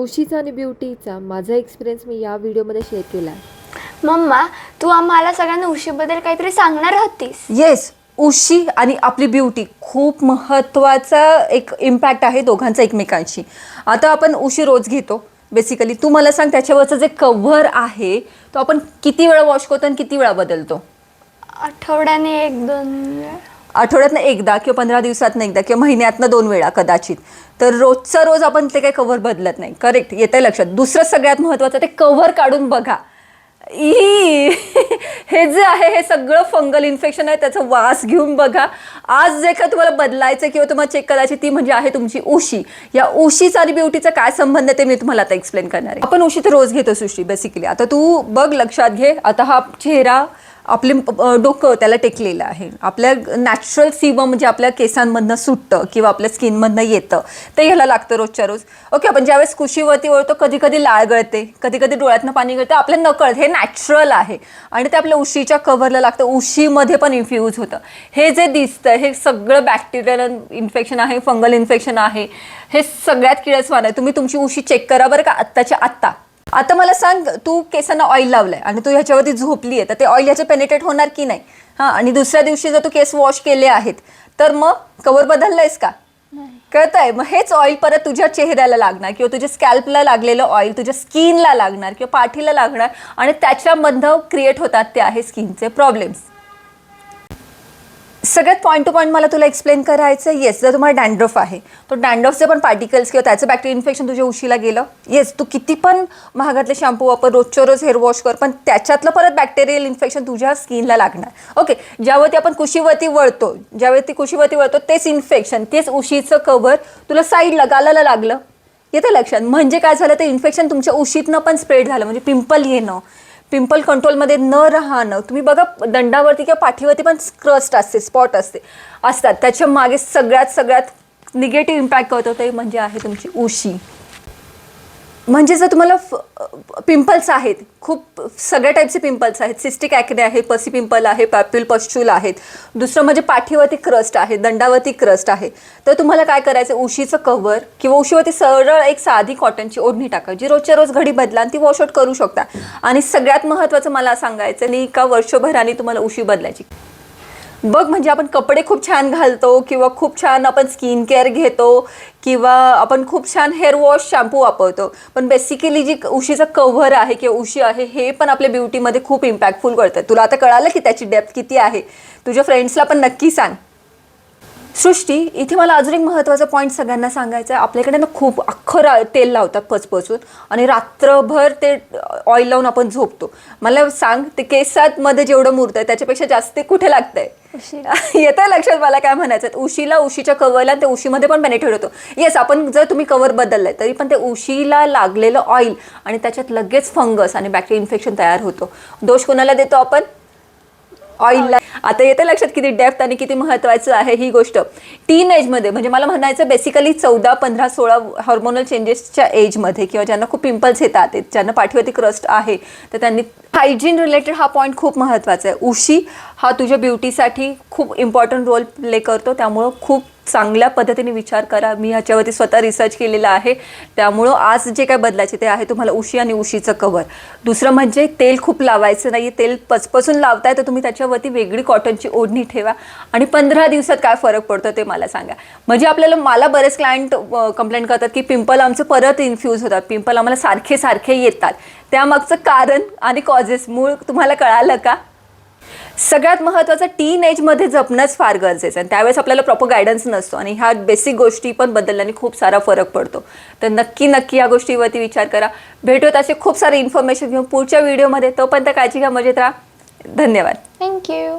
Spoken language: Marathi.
उशीचा आणि ब्युटीचा माझा एक्सपिरियन्स मी या व्हिडिओमध्ये शेअर केला आहे मम्मा तू आम्हाला सगळ्यांना उशीबद्दल काहीतरी सांगणार होतीस? येस उशी आणि आपली ब्युटी खूप महत्त्वाचा एक इम्पॅक्ट आहे दोघांचा एकमेकांशी. आता आपण उशी रोज घेतो. बेसिकली तू मला सांग त्याच्यावरचं जे कव्हर आहे तो आपण किती वेळा वॉश करतो आणि किती वेळा बदलतो? आठवड्याने एक दोन वेळा. आठवड्यातनं एकदा किंवा पंधरा दिवसातनं एकदा किंवा महिन्यातनं दोन वेळा कदाचित. तर रोजचा रोज आपण ते काही कव्हर बदलत नाही. करेक्ट येतं लक्षात. दुसरं सगळ्यात महत्त्वाचं ते कव्हर काढून बघा. ई हे जे आहे हे सगळं फंगल इन्फेक्शन आहे त्याचा वास घेऊन बघा. आज जे का तुम्हाला बदलायचं किंवा तुम्हाला चेक करायची ती म्हणजे आहे तुमची उशी. या उशीचा आणि ब्युटीचा काय संबंध आहे ते मी तुम्हाला आता एक्सप्लेन करणार आहे. आपण उशी तर रोज घेतो सुशी बेसिकली आता तू बघ लक्षात घे. आता हा चेहरा आपले डोकं त्याला टेकलेलं आहे. आपल्या नॅचरल सीवम म्हणजे आपल्या केसांमधनं सुटतं किंवा आपल्या स्किनमधनं येतं. ते ह्याला लागतं रोजच्या रोज. ओके आपण ज्यावेळेस कुशीवरती वळतो कधी कधी लाळ गळते कधी कधी डोळ्यातनं पाणी गळतं. आपल्या नकळत हे नॅचरल आहे. आणि ते आपल्या उशीच्या कव्हरला लागतं. उशीमध्ये पण इन्फ्यूज होतं. हे जे दिसतं हे सगळं बॅक्टेरियल इन्फेक्शन आहे फंगल इन्फेक्शन आहे हे सगळ्यात किळसवान आहे. तुम्ही तुमची उशी चेक करा बरं का आत्ताच्या आत्ता. आता मला सांग तू केसांना ऑइल लावलंय आणि तू ह्याच्यावरती झोपली आहे तर ते ऑइल ह्याचे पेनिट्रेट होणार की नाही? हां आणि दुसऱ्या दिवशी जर तू केस वॉश केले आहेत तर मग कवर बदललंयस का? कळतंय? मग हेच ऑइल परत तुझ्या चेहऱ्याला लागणार किंवा तुझ्या स्कॅल्पला लागलेलं ऑइल तुझ्या स्किनला लागणार किंवा पाठीला लागणार आणि त्याच्यामधनं क्रिएट होतात ते आहे स्किनचे प्रॉब्लेम्स सगळ्यात पॉईंट टू पॉईंट मला तुला एक्सप्लेन करायचं येस जर तुम्हाला डॅन्ड्रफ आहे तो डँड्रफचे पण पार्टिकल्स किंवा त्याचं बॅक्टेरिया इन्फेक्शन तुझ्या उशीला गेलं. येस तू किती पण महागातले शॅम्पू वापर रोजच्या रोज हेअर वॉश कर पण त्याच्यातलं परत बॅक्टेरियल इन्फेक्शन तुझ्या स्किनला लागणार. ओके ज्यावरती आपण कुशीवरती वळतो ज्यावरती कुशीवरती वळतो तेच इन्फेक्शन तेच उशीचं कव्हर तुला साईडला गालाला लागलं. येतं लक्षात? म्हणजे काय झालं? ते इन्फेक्शन तुमच्या उशीतनं पण स्प्रेड झालं. म्हणजे पिंपल येणं पिंपल कंट्रोलमध्ये न राहणं तुम्ही बघा दंडावरती किंवा पाठीवरती पण क्रस्ट असते स्पॉट असते असतात. त्याच्यामागे सगळ्यात सगळ्यात निगेटिव्ह इम्पॅक्ट करतो ते म्हणजे आहे तुमची उशी. म्हणजे जर तुम्हाला पिंपल्स आहेत खूप सगळ्या टाईपचे पिंपल्स आहेत. सिस्टिक ॲक्ने आहे पसी पिंपल आहे पॅप्युल पश्चूल आहेत. दुसरं म्हणजे पाठीवरती क्रस्ट आहे दंडावरती क्रस्ट आहे. तर तुम्हाला काय करायचं उशीचं कव्हर किंवा उशीवरती सरळ एक साधी कॉटनची ओढणी टाका जी रोजच्या रोज घडी बदला आणि ती वॉशआउट करू शकता. आणि सगळ्यात महत्त्वाचं मला सांगायचं नाही का वर्षभराने तुम्हाला उशी बदलायची. बघ म्हणजे आपण कपडे खूप छान घालतो किंवा खूप छान आपण स्किन केअर घेतो किंवा आपण खूप छान हेअर वॉश शॅम्पू वापरतो. पण बेसिकली जी उशीचं कव्हर आहे किंवा उशी आहे हे पण आपल्या ब्युटीमध्ये खूप इम्पॅक्टफुल करतं. तुला आता कळालं की त्याची डेप्थ किती आहे? तुझ्या फ्रेंड्सला पण नक्की सांग. सृष्टी इथे मला अजून एक महत्त्वाचा पॉईंट सगळ्यांना सांगायचा आहे आपल्याकडे ना खूप अख्खं रा तेल लावतात पचपचून आणि रात्रभर ते ऑइल लावून आपण झोपतो. मला सांग ते केसांमध्ये जेवढं मुरतं आहे त्याच्यापेक्षा जास्त ते कुठे लागतंय. येतं लक्षात मला काय म्हणायचं आहे. उशीला उशीच्या कवरला ते उशीमध्ये पण बेनिफिट होतो. येस आपण जर तुम्ही कवर बदललाय तरी पण ते उशीला लागलेलं ऑइल आणि त्याच्यात लगेच फंगस आणि बॅक्टेरिया इन्फेक्शन तयार होतो. दोष कोणाला देतो आपण? ऑइलला आता येते लक्षात किती डेप्थ आणि किती महत्त्वाचं आहे ही गोष्ट. टीन एजमध्ये म्हणजे मला म्हणायचं बेसिकली चौदा पंधरा सोळा हॉर्मोनल चेंजेसच्या एजमध्ये किंवा ज्यांना खूप पिंपल्स येतात ज्यांना पाठीवरती क्रस्ट आहे तर त्यांनी हायजीन रिलेटेड हा पॉईंट खूप महत्त्वाचा आहे. उशी हा तुझ्या ब्युटीसाठी खूप इम्पॉर्टंट रोल प्ले करतो. त्यामुळं खूप चांगल्या पद्धतीने विचार करा. मी ह्याच्यावरती स्वतः रिसर्च केलेला आहे. त्यामुळं आज जे काय बदलायचे ते आहे तुम्हाला उशी आणि उशीचं कवर दुसरं म्हणजे तेल खूप लावायचं नाही तेल पचपचून लावताय तर तुम्ही त्याच्यावरती वेगळी कॉटनची ओढणी ठेवा. आणि पंधरा दिवसात काय फरक पडतो ते मला सांगा. म्हणजे आपल्याला मला बरेच क्लायंट कंप्लेंट करतात की पिंपल आमचं परत इन्फ्यूज होतात. पिंपल आम्हाला सारखे सारखे येतात. त्यामागचं कारण आणि कॉजेस मूळ तुम्हाला कळालं का? सगळ्यात महत्त्वाचं टीन एजमध्ये जपणंच फार गरजेचं आहे. आणि त्यावेळेस आपल्याला प्रॉपर गायडन्स नसतो. आणि ह्या बेसिक गोष्टी पण बदलल्याने खूप सारा फरक पडतो. तर नक्की नक्की या गोष्टीवरती विचार करा. भेटूत असे खूप सारे इन्फॉर्मेशन घेऊन पुढच्या व्हिडिओमध्ये तोपर्यंत काळजी घ्या मजेत राहा. धन्यवाद. थँक्यू